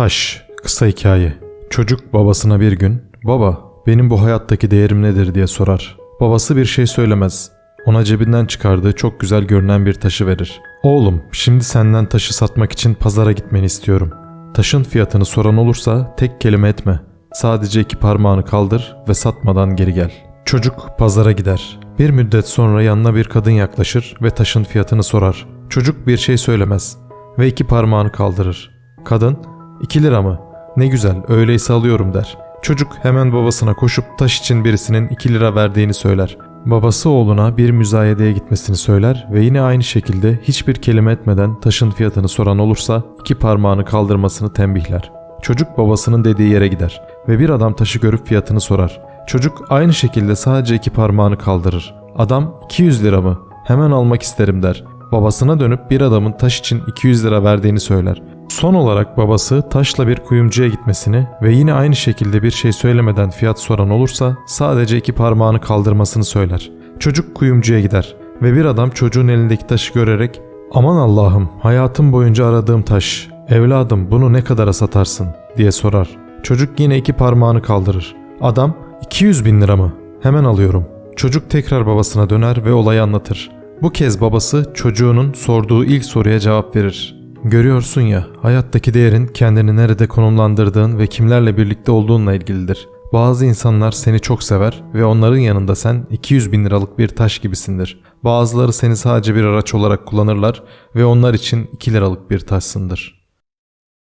Taş, kısa hikaye. Çocuk babasına bir gün, baba benim bu hayattaki değerim nedir diye sorar. Babası bir şey söylemez. Ona cebinden çıkardığı çok güzel görünen bir taşı verir. Oğlum, şimdi senden taşı satmak için pazara gitmeni istiyorum. Taşın fiyatını soran olursa tek kelime etme. Sadece iki parmağını kaldır ve satmadan geri gel. Çocuk pazara gider. Bir müddet sonra yanına bir kadın yaklaşır ve taşın fiyatını sorar. Çocuk bir şey söylemez ve iki parmağını kaldırır. Kadın, iki lira mı? Ne güzel, öyleyse alıyorum der. Çocuk hemen babasına koşup taş için birisinin 2 lira verdiğini söyler. Babası oğluna bir müzayedeye gitmesini söyler ve yine aynı şekilde hiçbir kelime etmeden taşın fiyatını soran olursa iki parmağını kaldırmasını tembihler. Çocuk babasının dediği yere gider ve bir adam taşı görüp fiyatını sorar. Çocuk aynı şekilde sadece iki parmağını kaldırır. Adam 200 lira mı? Hemen almak isterim der. Babasına dönüp bir adamın taş için 200 lira verdiğini söyler. Son olarak babası taşla bir kuyumcuya gitmesini ve yine aynı şekilde bir şey söylemeden fiyat soran olursa sadece iki parmağını kaldırmasını söyler. Çocuk kuyumcuya gider ve bir adam çocuğun elindeki taşı görerek ''Aman Allah'ım hayatım boyunca aradığım taş, evladım bunu ne kadara satarsın?'' diye sorar. Çocuk yine iki parmağını kaldırır. Adam ''200 bin lira mı? Hemen alıyorum.'' Çocuk tekrar babasına döner ve olayı anlatır. Bu kez babası çocuğunun sorduğu ilk soruya cevap verir. Görüyorsun ya, hayattaki değerin kendini nerede konumlandırdığın ve kimlerle birlikte olduğunla ilgilidir. Bazı insanlar seni çok sever ve onların yanında sen 200 bin liralık bir taş gibisindir. Bazıları seni sadece bir araç olarak kullanırlar ve onlar için 2 liralık bir taşsındır.